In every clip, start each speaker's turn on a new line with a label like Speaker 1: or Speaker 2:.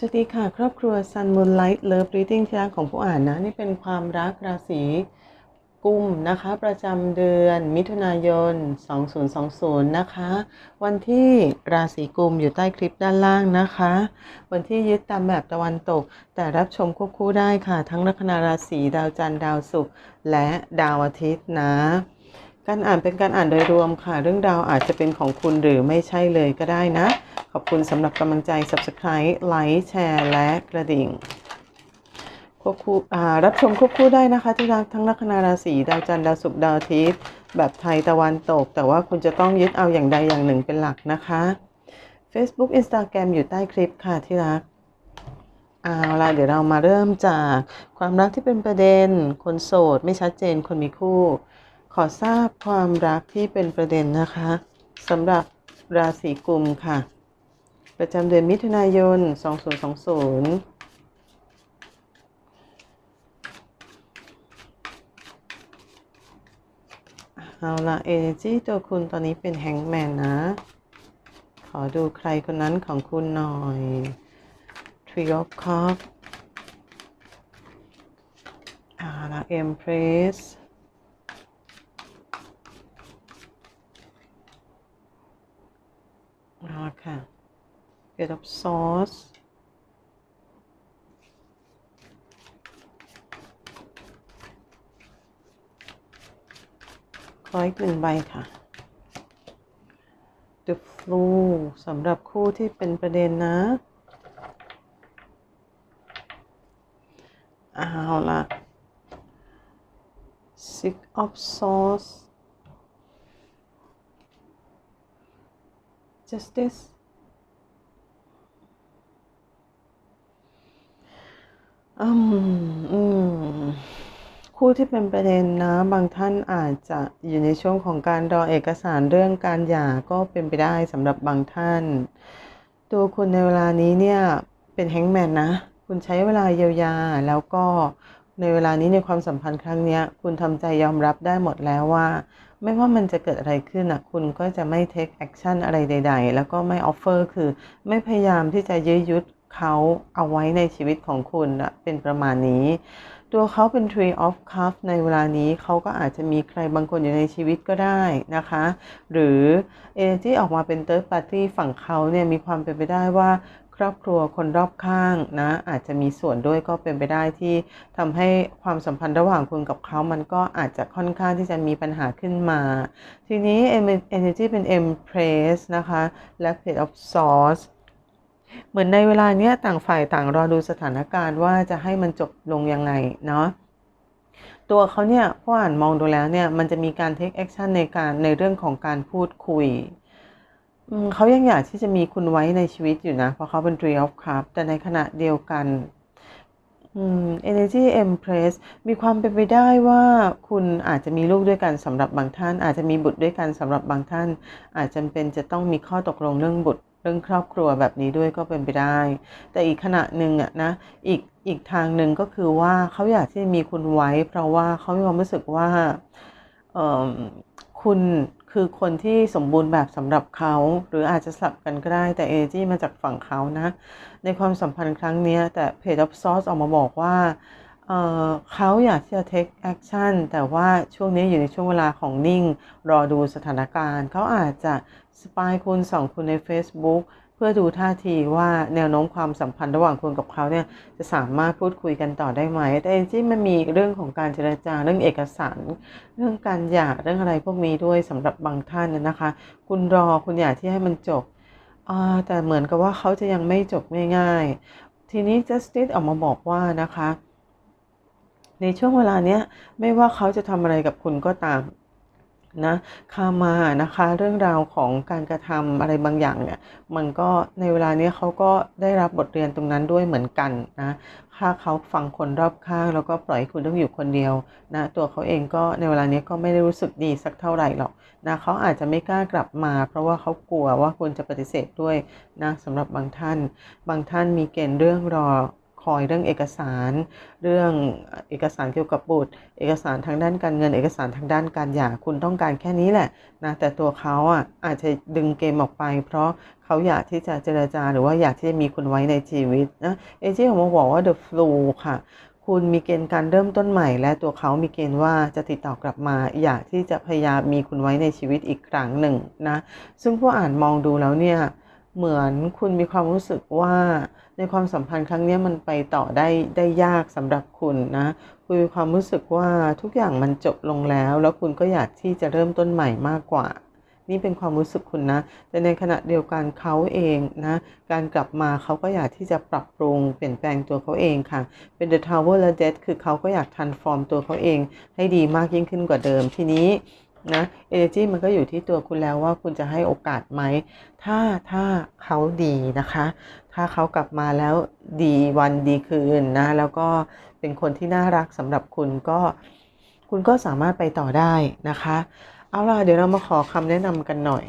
Speaker 1: สวัสดีค่ะ ครอบครัว Sun Moonlight Love Reading ที่รักของผู้อ่านนะ นี่เป็นความรักราศีกุมนะคะ ประจำเดือนมิถุนายน 2020 นะคะ วันที่ราศีกุมอยู่ใต้คลิปด้านล่างนะคะ วันที่ยึดตามแบบตะวันตก แต่รับชมควบคู่ได้ค่ะ ทั้งลัคนาราศีดาวจันทร์ดาวศุกร์และดาวอาทิตย์นะ การอ่านเป็นการอ่านโดยรวมค่ะ เรื่องราวอาจจะเป็นของคุณหรือไม่ใช่เลยก็ได้นะ อบคุณสำหรับกำลังใจ Subscribe ไลค์แชร์และกระดิ่งควบคู่รับชมควบคู่ได้นะคะที่รักทั้งลัคนาราศีดาวจันทร์ดาวศุกร์ดาวอาทิตย์แบบไทยตะวันตก แต่ว่าคุณจะต้องยึดเอาอย่างใดอย่างหนึ่งเป็นหลักนะคะ Facebook Instagram อยู่ใต้คลิปค่ะที่รักเอาละเดี๋ยวเรามาเริ่มจากความรักที่เป็นประเด็น คนโสดไม่ชัดเจนคนมีคู่ ขอทราบความรักที่เป็นประเด็นนะคะสำหรับราศีกุมค่ะ ประจำเดือนมิถุนายน 2020 เอาละเอเนจีตัวคุณตอนนี้เป็นแฮงแมนนะ ขอดูใครคนนั้นของคุณหน่อย Tree of Cups เอาละ Empress เอาละค่ะ เกี่ยวกับซอสคอยหนึ่งใบค่ะ The flu สำหรับคู่ที่เป็นประเด็นนะเอาล่ะ Six of Swords Justice อืมอืมคู่ที่เป็นประเด็นนะ บางท่านอาจจะอยู่ในช่วงของการรอเอกสารเรื่องการหย่าก็เป็นไปได้สำหรับบางท่าน ตัวคุณในเวลานี้เนี่ยเป็นแฮงแมนนะ คุณใช้เวลาเยียวยาแล้วก็ในเวลานี้ในความสัมพันธ์ครั้งนี้คุณทำใจยอมรับได้หมดแล้วว่า ไม่ว่ามันจะเกิดอะไรขึ้นอะคุณก็จะไม่ take action อะไรใด ๆ แล้วก็ไม่ offer คือไม่พยายามที่จะยื้อยุด เขาเอาไว้ในชีวิตของคุณอะเป็นประมาณนี้ ตัวเขาเป็น Tree of Cups ในเวลานี้เขาก็อาจจะมีใครบางคนอยู่ในชีวิตก็ได้นะคะ หรือ Energy ออกมาเป็น Third Party ฝั่งเขาเนี่ยมีความเป็นไปได้ว่าครอบครัวคนรอบข้างนะอาจจะมีส่วนด้วยก็เป็นไปได้ที่ทำให้ความสัมพันธ์ระหว่างคุณกับเขา มันก็อาจจะค่อนข้างที่จะมีปัญหาขึ้นมา ทีนี้ Energy เป็น Empress นะคะและ Page of Swords เหมือนในเวลาเนี้ยต่างฝ่ายต่างรอดูสถานการณ์ว่าจะให้มันจบลงยังไงเนาะตัวเขาเนี่ยผู้อ่านมองดูแล้วเนี่ยมันจะมีการ take action ในการในเรื่องของการพูดคุยเขายังอยากที่จะมีคุณไว้ในชีวิตอยู่นะ เพราะเขาเป็น tree of Cups แต่ในขณะเดียวกัน Energy Empress มีความเป็นไปได้ว่าคุณอาจจะมีลูกด้วยกันสำหรับบางท่าน อาจจะมีบุตรด้วยกันสำหรับบางท่าน อาจจำเป็นจะต้องมีข้อตกลงเรื่องบุตร เรื่องครอบครัวแบบนี้ด้วยก็เป็นไปได้ แต่อีกขณะหนึ่งอะนะอีกอีกทางหนึ่งก็คือว่าเขาอยากที่จะมีคุณไว้ เพราะว่าเขามีความรู้สึกว่าคุณคือคนที่สมบูรณ์แบบสำหรับเขา หรืออาจจะสลับกันก็ได้แต่เอเนจีมาจากฝั่งเขานะ ในความสัมพันธ์ครั้งนี้แต่เพจ of Source ออกมาบอกว่าเเขาอยากที่จะ take action แต่ว่าช่วงนี้อยู่ในช่วงเวลาของนิ่ง รอดูสถานการณ์ เขาอาจจะ สปายคุณสองคุณใน Facebook เพื่อดูท่าทีว่าแนวโน้มความสัมพันธ์ระหว่างคุณกับเขาเนี่ยจะสามารถพูดคุยกันต่อได้ไหม แต่ที่มันมีเรื่องของการเจรจาเรื่องเอกสาร เรื่องการหย่าเรื่องอะไรพวกนี้ด้วยสำหรับบางท่านนะคะ คุณรอคุณอยากที่ให้มันจบแต่เหมือนกับว่าเขาจะยังไม่จบง่ายๆทีนี้ justice ออกมาบอกว่านะคะ ในช่วงเวลาเนี้ยไม่ว่าเขาจะทำอะไรกับคุณก็ตาม นะคามานะคะเรื่องราวของการกระทำอะไรบางอย่างเนี่ยมันก็ในเวลานี้เขาก็ได้รับบทเรียนตรงนั้นด้วยเหมือนกันนะถ้าเขาฟังคนรอบข้าง แล้วก็ปล่อยคุณต้องอยู่คนเดียวนะตัวเขาเองก็ในเวลานี้ก็ไม่ได้รู้สึกดีสักเท่าไหร่หรอกนะเขาอาจจะไม่กล้ากลับมา เพราะว่าเขากลัวว่าคุณจะปฏิเสธด้วยนะสำหรับบางท่าน บางท่านมีเกณฑ์เรื่องรอ อยเรื่องเอกสาร เรื่องเอกสารเกี่ยวกับบุตร เอกสารทางด้านการเงิน เอกสารทางด้านการหย่าคุณต้องการแค่นี้แหละนะแต่ตัวเขาอะอาจจะดึงเกมออกไป เพราะเขาอยากที่จะเจรจาหรือว่าอยากที่จะมีคุณไว้ในชีวิตนะเอเจของมาบอกว่า the flu ค่ะคุณมีเกณฑ์การเริ่มต้นใหม่ และตัวเขามีเกณฑ์ว่าจะติดต่อกลับมา อยากที่จะพยายามมีคุณไว้ในชีวิตอีกครั้งหนึ่งนะ ซึ่งผู้อ่านมองดูแล้วเนี่ย เหมือนคุณมีความรู้สึกว่าในความสัมพันธ์ครั้งนี้มันไปต่อได้ได้ยากสำหรับคุณนะคุณมีความรู้สึกว่าทุกอย่างมันจบลงแล้ว แล้วคุณก็อยากที่จะเริ่มต้นใหม่มากกว่า นี่เป็นความรู้สึกคุณนะ แต่ในขณะเดียวกันเขาเองนะ การกลับมาเขาก็อยากที่จะปรับปรุงเปลี่ยนแปลงตัวเขาเองค่ะ เป็น The Tower และ Death คือเขาก็อยาก transform ตัวเขาเอง ให้ดีมากยิ่งขึ้นกว่าเดิมทีนี้ นะ energy มันก็อยู่ที่ตัวคุณแล้วว่าคุณจะให้โอกาสไหม ถ้าถ้าเขาดีนะคะ ถ้าเขากลับมาแล้วดีวันดีคืนนะ แล้วก็เป็นคนที่น่ารักสำหรับคุณก็คุณก็สามารถไปต่อได้นะคะ เอาล่ะเดี๋ยวเรามาขอคำแนะนำกันหน่อย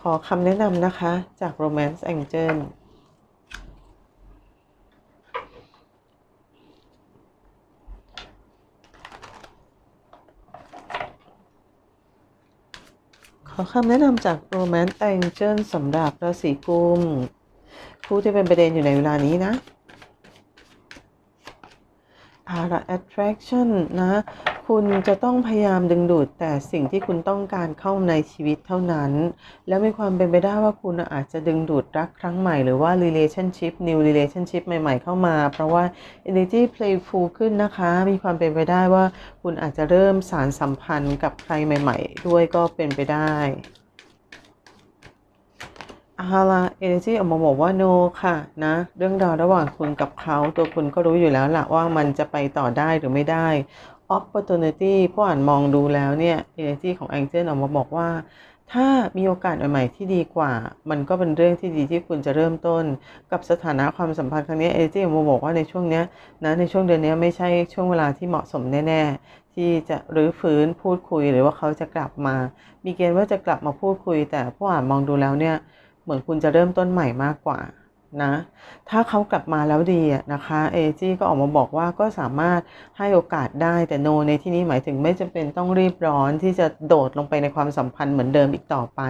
Speaker 1: ขอคำแนะนำนะคะจาก Romance Angel ข อคำแนะนำจาก Romance Angel สำหรับราศีกุม ผู้ที่เป็นประเด็นอยู่ในเวลานี้นะอาระ attraction นะ คุณจะต้องพยายามดึงดูดแต่สิ่งที่คุณต้องการเข้าในชีวิตเท่านั้น แล้วมีความเป็นไปได้ว่าคุณอาจจะดึงดูดรักครั้งใหม่หรือว่า relationship new relationship ใหม่ ๆ เข้ามา เพราะว่า energy playful ขึ้นนะคะ มีความเป็นไปได้ว่าคุณอาจจะเริ่มสารสัมพันธ์กับใครใหม่ ๆ ด้วยก็เป็นไปได้อาละเอเนจีออกมาบอกว่า no ค่ะนะ เรื่องราวระหว่างคุณกับเขาตัวคุณก็รู้อยู่แล้วละว่ามันจะไปต่อได้หรือไม่ได้ opportunity ผู้อ่านมองดูแล้วเนี่ย energy ของ Angel ออกมาบอกว่า ถ้ามีโอกาสใหม่ๆที่ดีกว่า มันก็เป็นเรื่องที่ดีที่คุณจะเริ่มต้น กับสถานะความสัมพันธ์ครั้งนี้ energy ออกมาบอกว่าในช่วงเนี้ยนะในช่วงเดือนนี้ไม่ใช่ช่วงเวลาที่เหมาะสมแน่ๆ ที่จะรื้อฟื้นพูดคุยหรือว่าเขาจะกลับมา มีเกณฑ์ว่าจะกลับมาพูดคุย แต่ผู้อ่านมองดูแล้วเนี่ย เหมือนคุณจะเริ่มต้นใหม่มากกว่า นะ ถ้าเขากลับมาแล้วดีนะคะเอจีก็ออกมาบอกว่าก็สามารถให้โอกาสได้แต่โนในที่นี้หมายถึงไม่จำเป็นต้องรีบร้อนที่จะโดดลงไปในความสัมพันธ์เหมือนเดิมอีกต่อไป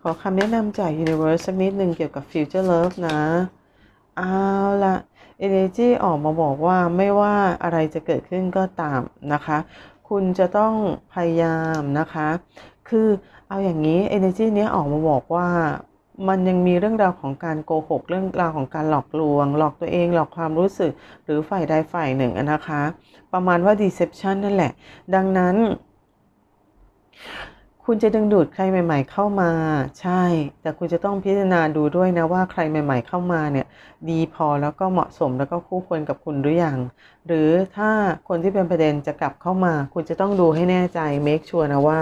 Speaker 1: ขอคำแนะนำจาก Universe สักนิดหนึ่งเกี่ยวกับ Future Love นะเอาละ Energy ออกมาบอกว่าไม่ว่าอะไรจะเกิดขึ้นก็ตามนะคะ คุณจะต้องพยายามนะคะ คือเอาอย่างนี้ energy เนี้ยออกมาบอกว่ามันยังมีเรื่องราวของการโกหก เรื่องราวของการหลอกลวง หลอกตัวเองหลอกความรู้สึก หรือฝ่ายใดฝ่ายหนึ่งนะคะ ประมาณว่า deception นั่นแหละ ดังนั้น คุณจะดึงดูดใครใหม่ ๆ เข้ามา ใช่ แต่คุณจะต้องพิจารณาดูด้วยนะว่าใครใหม่ ๆ เข้ามาเนี่ย ดีพอแล้วก็เหมาะสมแล้วก็คู่ควรกับคุณหรือยังหรือถ้าคนที่เป็นประเด็นจะกลับเข้ามา คุณจะต้องดูให้แน่ใจ make sure นะว่า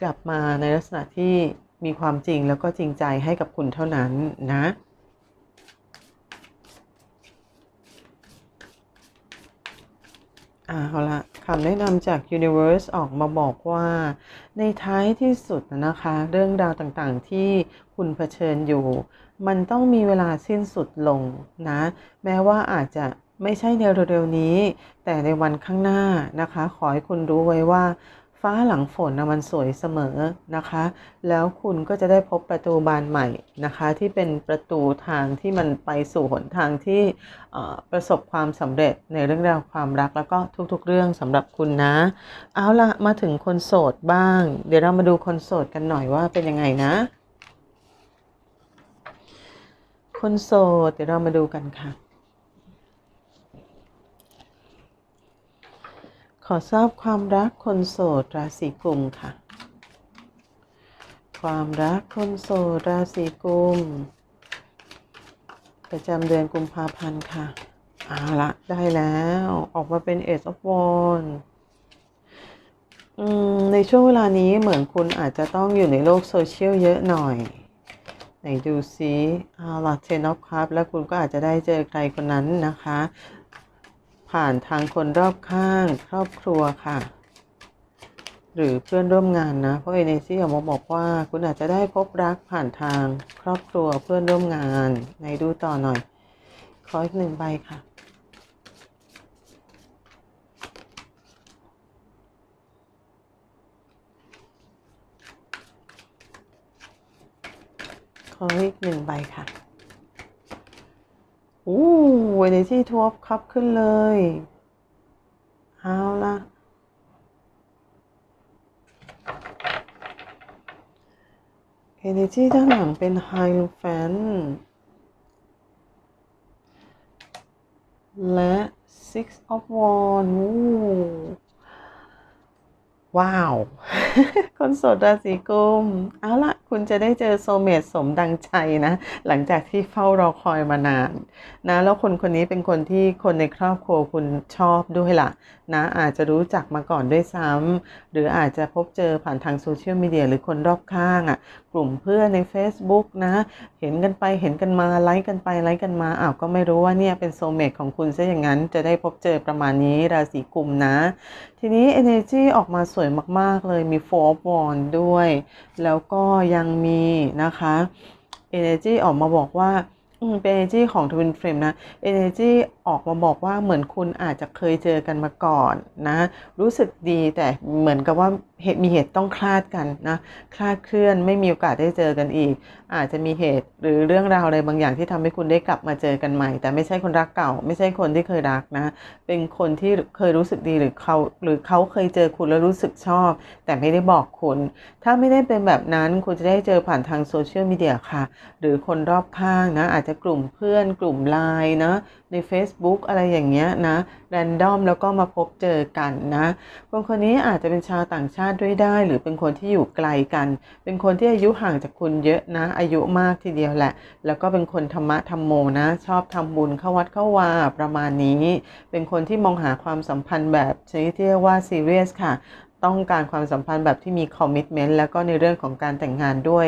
Speaker 1: กลับมาในลักษณะที่มีความจริงแล้วก็จริงใจให้กับคุณเท่านั้นนะอ่าเอาละ คำแนะนำจาก Universe ออกมาบอกว่า ในท้ายที่สุดนะคะ เรื่องราวต่างๆที่คุณเผชิญอยู่ มันต้องมีเวลาสิ้นสุดลงนะ แม้ว่าอาจจะไม่ใช่ในเร็วๆนี้ แต่ในวันข้างหน้านะคะ ขอให้คุณรู้ไว้ว่า ฟ้าหลังฝนนะมันสวยเสมอนะคะ แล้วคุณก็จะได้พบประตูบานใหม่นะคะ ที่เป็นประตูทางที่มันไปสู่หนทางที่ประสบความสำเร็จในเรื่องราวความรักแล้วก็ทุกๆเรื่องสำหรับคุณนะ เอาละมาถึงคนโสดบ้าง เดี๋ยวเรามาดูคนโสดกันหน่อยว่าเป็นยังไงนะ คนโสดเดี๋ยวเรามาดูกันค่ะ ขอทราบความรักคนโสดราศีกุมค่ะ ความรักคนโสดราศีกุม ประจำเดือนกุมภาพันธ์ค่ะเอาละได้แล้วออกมาเป็น Ace of Wands ในช่วงเวลานี้เหมือนคุณอาจจะต้องอยู่ในโลกโซเชียลเยอะหน่อยไหนดูซิเอาละเทนอฟครับ แล้วคุณก็อาจจะได้เจอใครคนนั้นนะคะ ผ่านทางคนรอบข้าง ครอบครัวค่ะ หรือเพื่อนร่วมงานนะ เพราะเอเนจีออกมาบอกว่าคุณอาจจะได้พบรักผ่านทางครอบครัวเพื่อนร่วมงานไหนดูต่อหน่อย ขออีกหนึ่งใบค่ะขออีกหนึ่งใบค่ะ อู้เอเนจีทวบครับขึ้นเลย เอาละ Energy ด้านหลังเป็น High f a n และ Six of Wands ว้าว คนโสดราศีกุม เอาละ คุณจะได้เจอโซเมตสมดังใจนะ หลังจากที่เฝ้ารอคอยมานานนะ แล้วคนคนนี้เป็นคนที่คนในครอบครัวคุณชอบด้วยล่ะนะ อาจจะรู้จักมาก่อนด้วยซ้ำหรืออาจจะพบเจอผ่านทางโซเชียลมีเดียหรือคนรอบข้างอะ่ะ กลุ่มเพื่อนใน Facebook นะ เห็นกันไปเห็นกันมาไลค์กันไปไลค์กันมาอ้าวก็ไม่รู้ว่าเนี่ยเป็นโซเมตของคุณซะอย่างนั้น จะได้พบเจอประมาณนี้ราศีกุมนะ ทีนี้ Energy ออกมาสวยมาก ๆ เลยมี Four of Wands ด้วย แล้วก็ยังมีนะคะ Energy ออกมาบอกว่าเป็น Energy ของ Twin Flame นะ Energy ออกมาบอกว่าเหมือนคุณอาจจะเคยเจอกันมาก่อนนะ รู้สึกดีแต่เหมือนกับว่า เหตุมีเหตุต้องคลาดกันนะคลาดเคลื่อนไม่มีโอกาสได้เจอกันอีก อาจจะมีเหตุหรือเรื่องราวอะไรบางอย่างที่ทำให้คุณได้กลับมาเจอกันใหม่ แต่ไม่ใช่คนรักเก่า ไม่ใช่คนที่เคยรักนะ เป็นคนที่เคยรู้สึกดีหรือเขาหรือเขาเคยเจอคุณแล้วรู้สึกชอบ แต่ไม่ได้บอกคุณ ถ้าไม่ได้เป็นแบบนั้นคุณจะได้เจอผ่านทางโซเชียลมีเดียค่ะ หรือคนรอบข้างนะอาจจะกลุ่มเพื่อนกลุ่มไลน์นะ ใน Facebook อะไรอย่างเงี้ยนะแรนดอมแล้วก็มาพบเจอกันนะคนคนนี้อาจจะเป็นชาวต่างชาติด้วยได้ หรือเป็นคนที่อยู่ไกลกัน เป็นคนที่อายุห่างจากคุณเยอะนะ อายุมากทีเดียวแหละ แล้วก็เป็นคนธรรมะธรรมโมนะ ชอบทำบุญเข้าวัดเข้าวาประมาณนี้ เป็นคนที่มองหาความสัมพันธ์แบบชนิดที่เรียกว่าซีเรียสค่ะ ต้องการความสัมพันธ์แบบที่มีคอมมิชเมนต์แล้วก็ในเรื่องของการแต่งงานด้วย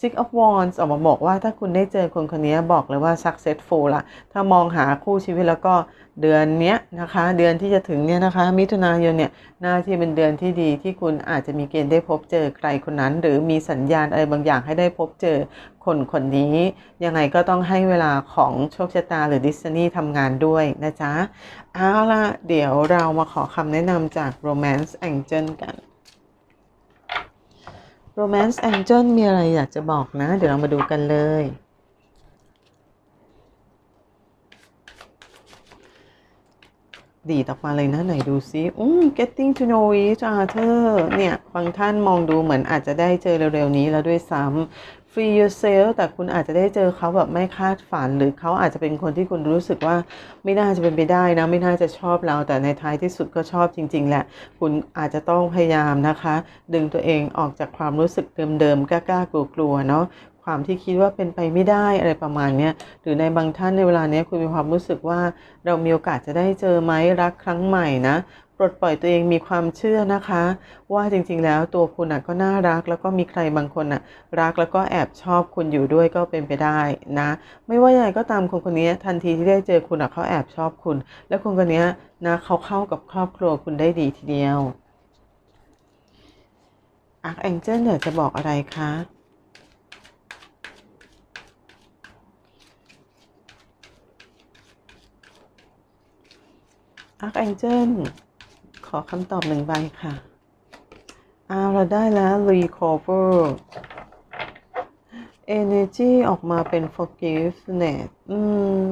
Speaker 1: Six of Wands ออกมาบอกว่าถ้าคุณได้เจอคนคนนี้บอกเลยว่า successful ละถ้ามองหาคู่ชีวิตแล้วก็ เดือนเนี้ยนะคะ เดือนที่จะถึงเนี่ยนะคะ มิถุนายนเนี่ยน่าที่เป็นเดือนที่ดีที่คุณอาจจะมีเกณฑ์ได้พบเจอใครคนนั้น หรือมีสัญญาณอะไรบางอย่างให้ได้พบเจอคนคนนี้ ยังไงก็ต้องให้เวลาของโชคชะตาหรือดิสนีย์ทำงานด้วยนะจ๊ะเอาล่ะ เดี๋ยวเรามาขอคำแนะนำจาก Romance Angel กัน Romance Angel มีอะไรอยากจะบอกนะ เดี๋ยวเรามาดูกันเลย ดีดออกมาเลยนะไหนดูซิอืม getting to know each other เนี่ยบางท่านมองดูเหมือนอาจจะได้เจอเร็วๆนี้แล้วด้วยซ้ำ free yourself แต่คุณอาจจะได้เจอเขาแบบไม่คาดฝัน หรือเขาอาจจะเป็นคนที่คุณรู้สึกว่าไม่น่าจะเป็นไปได้นะ ไม่น่าจะชอบเรา แต่ในท้ายที่สุดก็ชอบจริง ๆ แหละ คุณอาจจะต้องพยายามนะคะ ดึงตัวเองออกจากความรู้สึกเดิมๆกล้าๆกลัวๆเนาะ ความที่คิดว่าเป็นไปไม่ได้อะไรประมาณนี้หรือในบางท่านในเวลานี้คุณมีความรู้สึกว่าเรามีโอกาสจะได้เจอไหมรักครั้งใหม่นะปลดปล่อยตัวเองมีความเชื่อนะคะ ว่าจริงๆแล้วตัวคุณอะก็น่ารักแล้วก็มีใครบางคนอะรักแล้วก็แอบชอบคุณอยู่ด้วยก็เป็นไปได้นะ ไม่ว่ายังไงก็ตามคนคนนี้ทันทีที่ได้เจอคุณอะเขาแอบชอบคุณ แล้วคนคนนี้นะเขาเข้ากับครอบครัวคุณได้ดีทีเดียวอาร์คแองเจิลเนี่ยจะบอกอะไรคะ อาร์คแองเจิลขอคำตอบหนึ่งใบค่ะเอาเราได้แล้ว recover energy ออกมาเป็น forgiveness อืม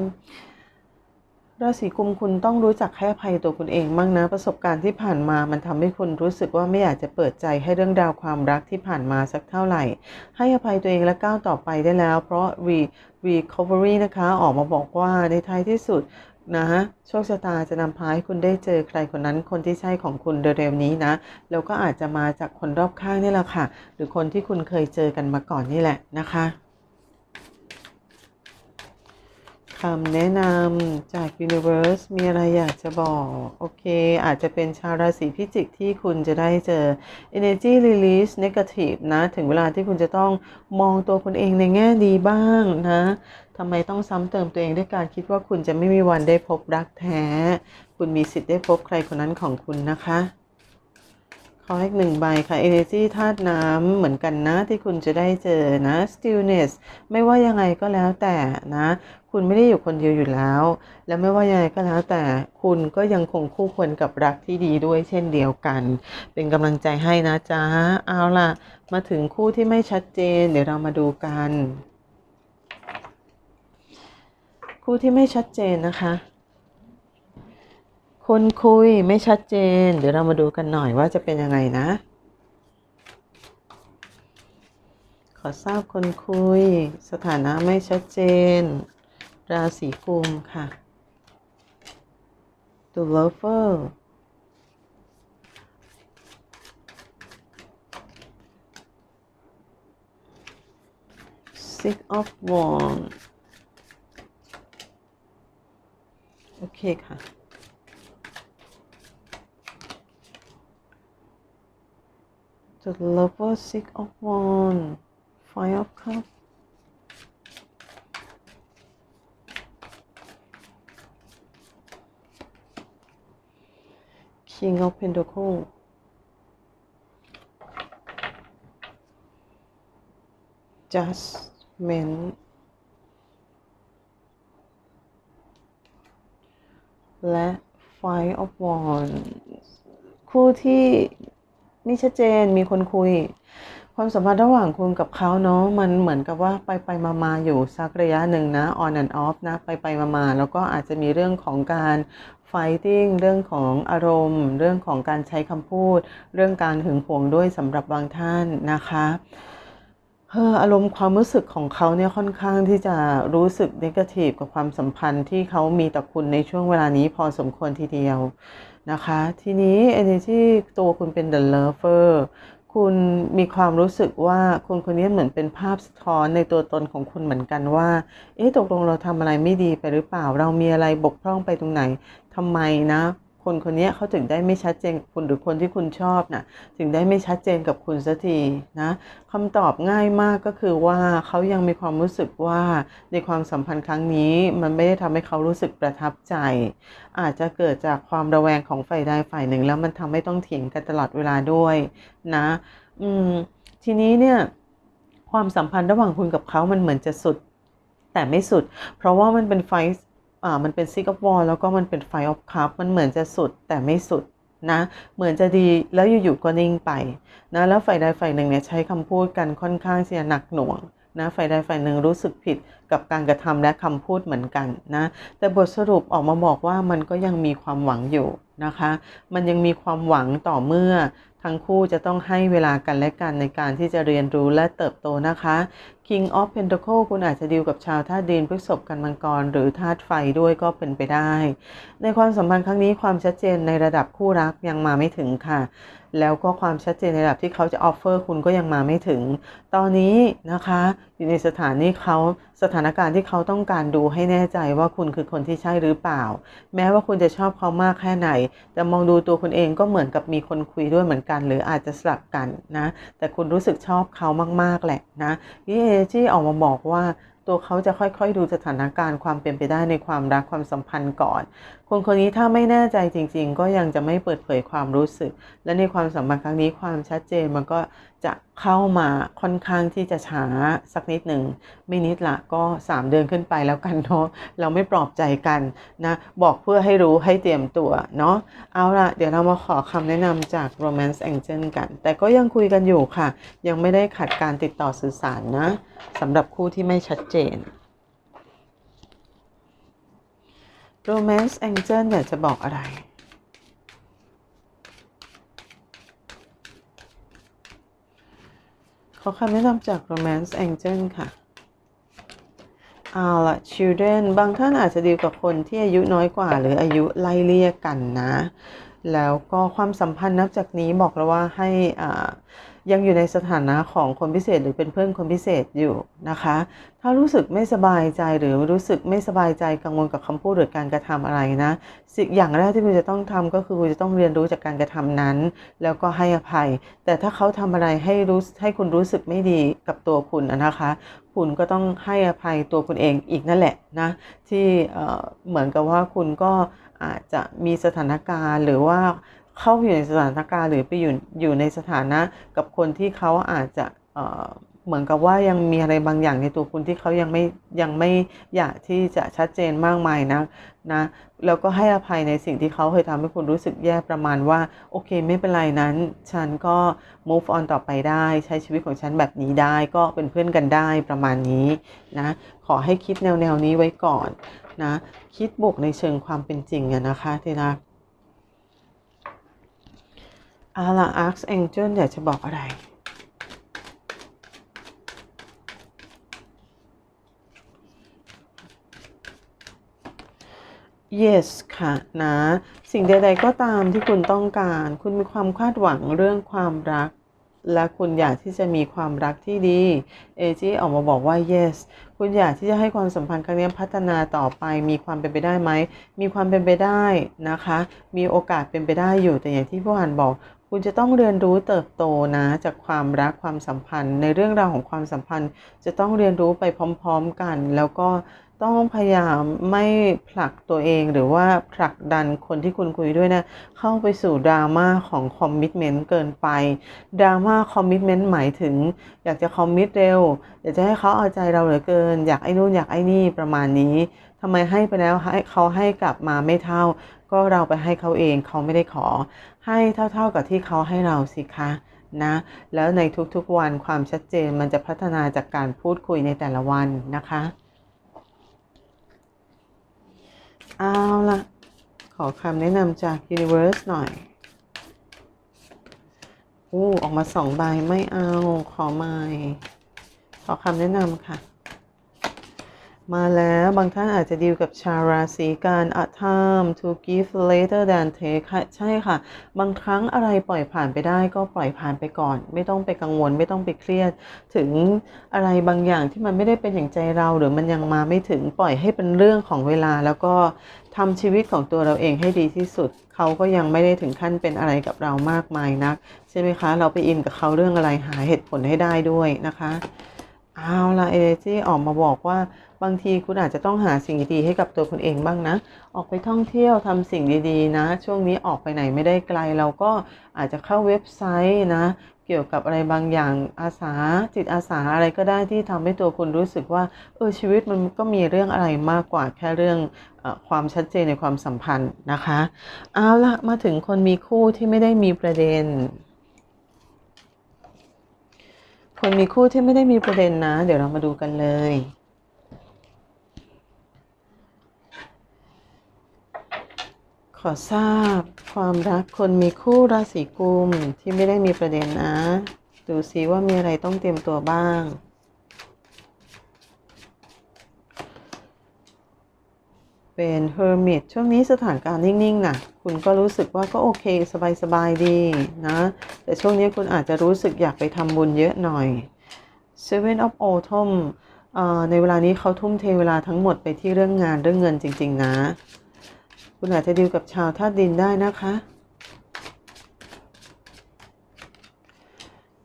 Speaker 1: ราศีกุมคุณต้องรู้จักให้อภัยตัวคุณเองมั่งนะ ประสบการณ์ที่ผ่านมามันทำให้คุณรู้สึกว่าไม่อยากจะเปิดใจให้เรื่องราวความรักที่ผ่านมาสักเท่าไหร่ ให้อภัยตัวเองและก้าวต่อไปได้แล้ว เพราะ re recovery นะคะ ออกมาบอกว่าในท้ายที่สุด นะ โชคชะตาจะนำพาให้คุณได้เจอใครคนนั้นคนที่ใช่ของคุณเร็วๆนี้นะ แล้วก็อาจจะมาจากคนรอบข้างนี่แหละค่ะ หรือคนที่คุณเคยเจอกันมาก่อนนี่แหละนะคะ คำแนะนำจาก Universe มีอะไรอยากจะบอก โอเค อาจจะเป็นชาวราศีพิจิกที่คุณจะได้เจอ Energy Release Negative นะ ถึงเวลาที่คุณจะต้องมองตัวคุณเองในแง่ดีบ้างนะทำไมต้องซ้ำเติมตัวเองด้วยการคิดว่าคุณจะไม่มีวันได้พบรักแท้ คุณมีสิทธิ์ได้พบใครคนนั้นของคุณนะคะ ขออีกหนึ่งใบค่ะ energy ธาตุน้ำเหมือนกันนะ ที่คุณจะได้เจอนะ stillness ไม่ว่ายังไงก็แล้วแต่นะ คุณไม่ได้อยู่คนเดียวอยู่แล้ว และไม่ว่ายังไงก็แล้วแต่คุณก็ยังคงคู่ควรกับรักที่ดีด้วยเช่นเดียวกัน เป็นกำลังใจให้นะจ๊ะ เอาล่ะ มาถึงคู่ที่ไม่ชัดเจน เดี๋ยวเรามาดูกัน คู่ที่ไม่ชัดเจนนะคะ คนคุยไม่ชัดเจน เดี๋ยวเรามาดูกันหน่อยว่าจะเป็นยังไงนะ ขอทราบคนคุย สถานะไม่ชัดเจน ราศีกุมค่ะ The Lover Six of Wands โอเคค่ะ The Lover Six of Wands Five of Cup, King of Pentacles Judgment และ Five of Wands คู่ที่ ไม่ชัดเจนมีคนคุย ความสัมพันธ์ระหว่างคุณกับเขาเนาะมันเหมือนกับว่าไปไปมามาอยู่สักระยะหนึ่งนะ on and off นะ ไปไปมามาแล้วก็อาจจะมีเรื่องของการ fighting เรื่องของอารมณ์ เรื่องของการใช้คำพูด เรื่องการหึงหวงด้วยสำหรับบางท่านนะคะเอออารมณ์ความรู้สึกของเขาเนี่ยค่อนข้างที่จะรู้สึกนิเกทีฟกับความสัมพันธ์ที่เขามีต่อคุณในช่วงเวลานี้พอสมควรทีเดียว นะคะ ทีนี้ energy ตัวคุณเป็น the lover คุณมีความรู้สึกว่าคนคนนี้เหมือนเป็นภาพสะท้อนในตัวตนของคุณเหมือนกันว่า เอ๊ะตกลงเราทำอะไรไม่ดีไปหรือเปล่า เรามีอะไรบกพร่องไปตรงไหนทำไมนะ คนคนนี้เขาถึงได้ไม่ชัดเจนกับคุณหรือคนที่คุณชอบนะ่ะถึงได้ไม่ชัดเจนกับคุณสักทีนะคำตอบง่ายมากก็คือว่าเขายังมีความรู้สึกว่าในความสัมพันธ์ครั้งนี้ มันไม่ได้ทำให้เขารู้สึกประทับใจ อาจจะเกิดจากความระแวงของฝ่ายใดฝ่ายหนึ่ง แล้วมันทำให้ต้องเถียงกันตลอดเวลาด้วยนะ อืมทีนี้เนี่ยความสัมพันธ์ระหว่างคุณกับเขามันเหมือนจะสุดแต่ไม่สุด เพราะว่ามันเป็นไฟ อ่ามันเป็นซิกอฟวอลแล้วก็มันเป็นไฟออฟคัพมันเหมือนจะสุดแต่ไม่สุดนะเหมือนจะดีแล้วอยู่ๆก็นิ่งไปนะแล้วฝ่ายใดฝ่ายหนึ่งเนี่ยใช้คำพูดกันค่อนข้างที่จะหนักหน่วงนะฝ่ายใดฝ่ายหนึ่งรู้สึกผิดกับการกระทำและคำพูดเหมือนกันนะแต่บทสรุปออกมาบอกว่ามันก็ยังมีความหวังอยู่นะคะ มันยังมีความหวังต่อเมื่อทั้งคู่จะต้องให้เวลากันและกันในการที่จะเรียนรู้และเติบโตนะคะ King of Pentacle คุณอาจจะดีลกับชาวธาตุดินพฤษภกันมังกร หรือธาตุไฟด้วยก็เป็นไปได้ ในความสัมพันธ์ครั้งนี้ความชัดเจนในระดับคู่รักยังมาไม่ถึงค่ะ แล้วก็ความชัดเจนในระดับที่เขาจะออฟเฟอร์คุณก็ยังมาไม่ถึง ตอนนี้นะคะ อยู่ในสถานที่เขาสถานการณ์ที่เขาต้องการดูให้แน่ใจว่าคุณคือคนที่ใช่หรือเปล่า แม้ว่าคุณจะชอบเขามากแค่ไหน แต่มองดูตัวคุณเองก็เหมือนกับมีคนคุยด้วยเหมือนกัน หรืออาจจะสลับกันนะ แต่คุณรู้สึกชอบเขามากๆแหละนะยี่จี้ออกมาบอกว่าตัวเขาจะค่อยๆ ดูสถานการณ์ความเป็นไปได้ในความรักความสัมพันธ์ก่อนคนคนนี้ถ้าไม่แน่ใจจริง ๆ ก็ยังจะไม่เปิดเผยความรู้สึก และในความสัมพันธ์ครั้งนี้ความชัดเจนมันก็จะเข้ามาค่อนข้างที่จะช้าสักนิดหนึ่งไม่นิดละก็ 3 เดือนขึ้นไปแล้วกันเนาะเราไม่ปลอบใจกันนะบอกเพื่อให้รู้ให้เตรียมตัวเนาะเอาละเดี๋ยวเรามาขอคำแนะนำจาก Romance Angel กัน แต่ก็ยังคุยกันอยู่ค่ะ ยังไม่ได้ขัดการติดต่อสื่อสารนะสำหรับคู่ที่ไม่ชัดเจน Romance Angel อยากจะบอกอะไร ขอคำแนะนำจาก Romance Angel ค่ะเอาละ children บางท่านอาจจะดีลกับคนที่อายุน้อยกว่า หรืออายุไล่เลี่ยกันนะ แล้วก็ความสัมพันธ์นับจากนี้บอกแล้วว่าให้อ่ายังอยู่ในสถานะของคนพิเศษหรือเป็นเพื่อนคนพิเศษอยู่นะคะ ถ้ารู้สึกไม่สบายใจหรือรู้สึกไม่สบายใจกังวลกับคำพูดหรือการกระทำอะไรนะสิ่งอย่างแรกที่คุณจะต้องทำก็คือคุณจะต้องเรียนรู้จากการกระทำนั้น แล้วก็ให้อภัย แต่ถ้าเขาทำอะไรให้รู้ให้คุณรู้สึกไม่ดีกับตัวคุณนะคะ คุณก็ต้องให้อภัยตัวคุณเองอีกนั่นแหละนะที่เหมือนกับว่าคุณก็ อาจจะมีสถานการณ์หรือว่าเข้าอยู่ในสถานการณ์หรือไปอยู่อยู่ในสถานะกับคนที่เขาอาจจะ เหมือนกับว่ายังมีอะไรบางอย่างในตัวคุณที่เขายังไม่ยังไม่อยากที่จะชัดเจนมากมายนะนะแล้วก็ให้อภัยในสิ่งที่เขาเคยทำให้คุณรู้สึกแย่ประมาณว่า โอเคไม่เป็นไรนั้น ฉันก็ move on ต่อไปได้ ใช้ชีวิตของฉันแบบนี้ได้ ก็เป็นเพื่อนกันได้ประมาณนี้นะขอให้คิดแนวแนวนี้ไว้ก่อนนะคิดบวกในเชิงความเป็นจริงอะนะคะที่รักเอาล่ะ Archangel อยากจะบอกอะไร yes ค่ะนะ สิ่งใด ๆ ก็ตามที่คุณต้องการ คุณมีความคาดหวังเรื่องความรัก และคุณอยากที่จะมีความรักที่ดีเอจีออกมาบอกว่า yes คุณอยากที่จะให้ความสัมพันธ์ครั้งนี้พัฒนาต่อไป มีความเป็นไปได้ไหม มีความเป็นไปได้นะคะ มีโอกาสเป็นไปได้อยู่แต่อย่างที่ผู้อ่านบอกคุณจะต้องเรียนรู้เติบโตนะ จากความรักความสัมพันธ์ ในเรื่องราวของความสัมพันธ์ จะต้องเรียนรู้ไปพร้อม ๆ กัน แล้วก็ ต้องพยายามไม่ผลักตัวเองหรือว่าผลักดันคนที่คุณคุยด้วยนะ เข้าไปสู่ดราม่าของคอมมิชเมนต์เกินไปดราม่าคอมมิชเมนต์หมายถึง อยากจะคอมมิตเร็ว อยากจะให้เขาเอาใจเราเหลือเกิน อยากไอ้นู่นอยากไอ้นี่ประมาณนี้ทำไมให้ไปแล้วให้เขาให้กลับมาไม่เท่า ก็เราไปให้เขาเองเขาไม่ได้ขอ ให้เท่าๆกับที่เขาให้เราสิคะนะแล้วในทุกๆวันความชัดเจนมันจะพัฒนาจากการพูดคุยในแต่ละวันนะคะ เอาละขอคำแนะนำจาก Universe หน่อยอู้ออกมาสองใบไม่เอาขอไม่ขอคำแนะนำค่ะ มาแล้วบางท่านอาจจะดีลกับชาวราศีกัน a time to give later than take ค่ะใช่ค่ะ บางครั้งอะไรปล่อยผ่านไปได้ก็ปล่อยผ่านไปก่อน ไม่ต้องไปกังวลไม่ต้องไปเครียด ถึงอะไรบางอย่างที่มันไม่ได้เป็นอย่างใจเรา หรือมันยังมาไม่ถึงปล่อยให้เป็นเรื่องของเวลา แล้วก็ทำชีวิตของตัวเราเองให้ดีที่สุด เขาก็ยังไม่ได้ถึงขั้นเป็นอะไรกับเรามากมายนัก ใช่ไหมคะ เราไปอินกับเขาเรื่องอะไรหาเหตุผลให้ได้ด้วยนะคะเอาละเอเจีออกมาบอกว่า บางทีคุณอาจจะต้องหาสิ่งดีๆให้กับตัวคุณเองบ้างนะ ออกไปท่องเที่ยวทำสิ่งดีๆนะ ช่วงนี้ออกไปไหนไม่ได้ไกล เราก็อาจจะเข้าเว็บไซต์นะ เกี่ยวกับอะไรบางอย่างอาสาจิตอาสาอะไรก็ได้ที่ทำให้ตัวคุณรู้สึกว่าเออชีวิตมันก็มีเรื่องอะไรมากกว่าแค่เรื่องอความชัดเจนในความสัมพันธ์นะคะ เอาละมาถึงคนมีคู่ที่ไม่ได้มีประเด็นคนมีคู่ที่ไม่ได้มีประเด็นนะ เดี๋ยวเรามาดูกันเลย ขอทราบความรักคนมีคู่ราศีกุมที่ไม่ได้มีประเด็นนะ ดูซิว่ามีอะไรต้องเตรียมตัวบ้าง เป็น Hermit ช่วงนี้สถานการณ์นิ่งๆนะคุณก็รู้สึกว่าก็โอเค สบายๆดีนะ แต่ช่วงนี้คุณอาจจะรู้สึกอยากไปทำบุญเยอะหน่อย Seven of Autumn ในเวลานี้เขาทุ่มเทเวลาทั้งหมดไปที่เรื่องงานเรื่องเงินจริง ๆ นะ คุณอาจจะดีลกับชาวธาตุดินได้นะคะ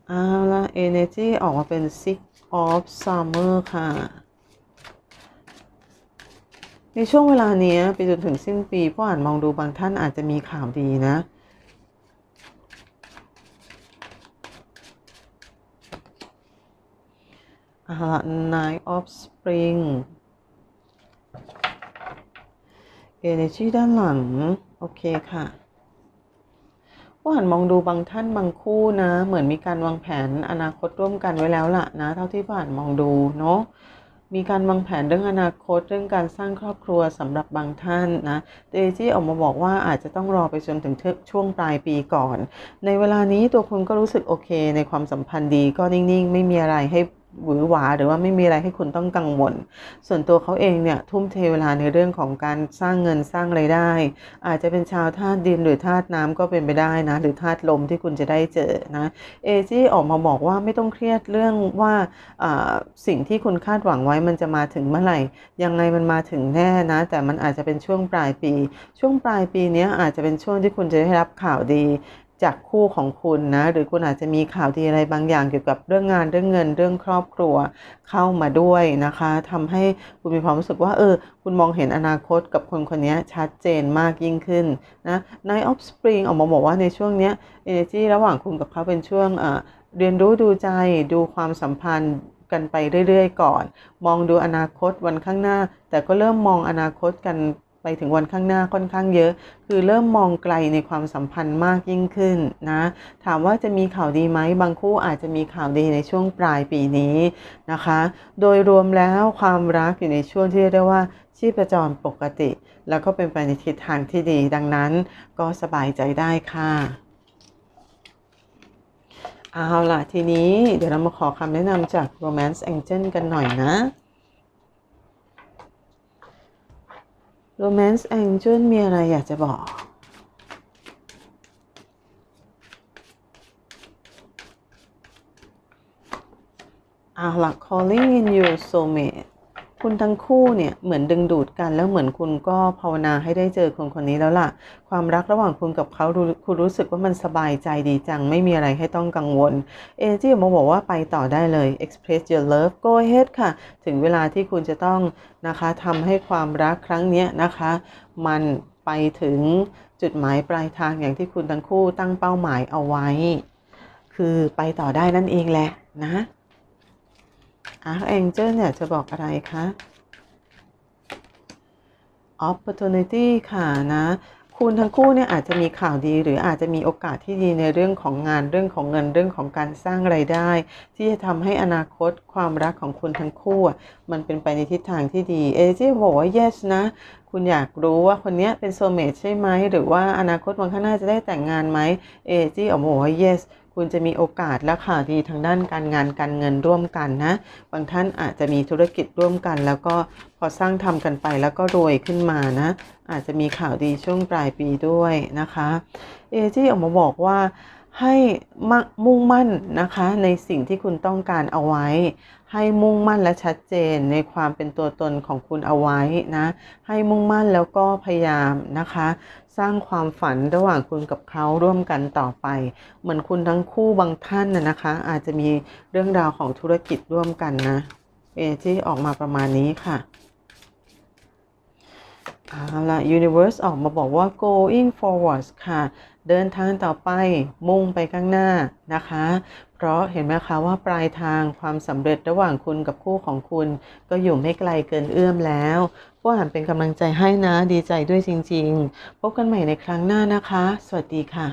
Speaker 1: เอาละ Energy ออกมาเป็น Six of Summer ค่ะ ในช่วงเวลานี้ไปจนถึงสิ้นปีผู้อ่านมองดูบางท่านอาจจะมีข่าวดีนะอ่า Nine of Spring Energy ด้านหลัง โอเคค่ะผู้หันมองดูบางท่านบางคู่นะ เหมือนมีการวางแผนอนาคตร่วมกันไว้แล้วล่ะนะ เท่าที่ผู้หันมองดูเนาะมีการวางแผนเรื่องอนาคตเรื่องการสร้างครอบครัวสำหรับบางท่านนะเตจี้ออกมาบอกว่าอาจจะต้องรอไปจนถึงช่วงปลายปีก่อน ในเวลานี้ตัวคุณก็รู้สึกโอเค ในความสัมพันธ์ดีก็นิ่งๆ ไม่มีอะไรให้ หวือหวาหรือว่าไม่มีอะไรให้คุณต้องกังวล ส่วนตัวเขาเองเนี่ยทุ่มเทเวลาในเรื่องของการสร้างเงินสร้างไรายได้ อาจจะเป็นชาวธาตุดินหรือธาตุน้ำก็เป็นไปได้นะ หรือธาตุลมที่คุณจะได้เจอนะเอจี้ออกมาบอกว่าไม่ต้องเครียดเรื่องว่าสิ่งที่คุณคาดหวังไว้มันจะมาถึงเมื่อไหร่ ยังไงมันมาถึงแน่นะ แต่มันอาจจะเป็นช่วงปลายปี ช่วงปลายปีนี้อาจจะเป็นช่วงที่คุณจะได้รับข่าวดี จากคู่ของคุณนะหรือคุณอาจจะมีข่าวดีอะไรบางอย่างเกี่ยวกับเรื่องงานเรื่องเงินเรื่องครอบครัวเข้ามาด้วยนะคะทำให้คุณมีความรู้สึกว่าเออคุณมองเห็นอนาคตกับคนคนนี้ชัดเจนมากยิ่งขึ้นนะ Night of Spring ออกมาบอกว่าในช่วงเนี้ย energy ระหว่างคุณกับเขาเป็นช่วงเออเรียนรู้ดูใจดูความสัมพันธ์กันไปเรื่อยๆ ก่อน มองดูอนาคตวันข้างหน้า แต่ก็เริ่มมองอนาคตกัน ไปถึงวันข้างหน้าค่อนข้างเยอะ คือเริ่มมองไกลในความสัมพันธ์มากยิ่งขึ้นนะ ถามว่าจะมีข่าวดีไหมบางคู่อาจจะมีข่าวดีในช่วงปลายปีนี้นะคะ โดยรวมแล้วความรักอยู่ในช่วงที่เรียกได้ว่าชีพจรปกติ แล้วก็เป็นไปในทิศทางที่ดี ดังนั้นก็สบายใจได้ค่ะเอาล่ะ ทีนี้เดี๋ยวเรามาขอคำแนะนำจาก Romance Angel กันหน่อยนะ Romance Angel มีอะไรอยากจะบอก อะหลัก calling in your soulmate คุณทั้งคู่เนี่ยเหมือนดึงดูดกัน แล้วเหมือนคุณก็ภาวนาให้ได้เจอคนคนนี้แล้วล่ะ ความรักระหว่างคุณกับเขาคุณรู้สึกว่ามันสบายใจดีจัง ไม่มีอะไรให้ต้องกังวลเอเจมาบอกว่าไปต่อได้เลย express your love go ahead ค่ะ ถึงเวลาที่คุณจะต้องนะคะทำให้ความรักครั้งนี้นะคะ มันไปถึงจุดหมายปลายทางอย่างที่คุณทั้งคู่ตั้งเป้าหมายเอาไว้ คือไปต่อได้นั่นเองแหละนะ อาร์แองเจิลเนี่ยจะบอกอะไรคะ opportunity ค่ะนะ คุณทั้งคู่เนี่ยอาจจะมีข่าวดี หรืออาจจะมีโอกาสที่ดีในเรื่องของงานเรื่องของเงินเรื่องของการสร้างไรายได้ ที่จะทำให้อนาคตความรักของคุณทั้งคู่ มันเป็นไปในทิศทางที่ดีเอเจบอกว่า yes นะคุณอยากรู้ว่าคนนี้เป็นโซเมทใช่ไหม หรือว่าอนาคตวันข้างหน้าจะได้แต่งงานไหมเอเจออกมาบอกว่า yes คุณจะมีโอกาสและข่าวดีทางด้านการงานการเงินร่วมกันนะ บางท่านอาจจะมีธุรกิจร่วมกัน แล้วก็พอสร้างทำกันไปแล้วก็รวยขึ้นมานะ อาจจะมีข่าวดีช่วงปลายปีด้วยนะคะเอจี้ออกมาบอกว่าให้มมุ่งมั่นนะคะในสิ่งที่คุณต้องการเอาไว้ ให้มุ่งมั่นและชัดเจนในความเป็นตัวตนของคุณเอาไว้นะ ให้มุ่งมั่นแล้วก็พยายามนะคะ สร้างความฝันระหว่างคุณกับเขาร่วมกันต่อไป เหมือนคุณทั้งคู่บางท่านนะนะคะ อาจจะมีเรื่องราวของธุรกิจร่วมกันนะเอจี้ออกมาประมาณนี้ค่ะเอาละ Universe ออกมาบอกว่า going forward ค่ะ เดินทางต่อไปมุ่งไปข้างหน้านะคะ เพราะเห็นไหมคะว่าปลายทางความสำเร็จระหว่างคุณกับคู่ของคุณ ก็อยู่ไม่ไกลเกินเอื้อมแล้ว ผู้อ่านเป็นกำลังใจให้นะ ดีใจด้วยจริง ๆ พบกันใหม่ในครั้งหน้านะคะ สวัสดีค่ะ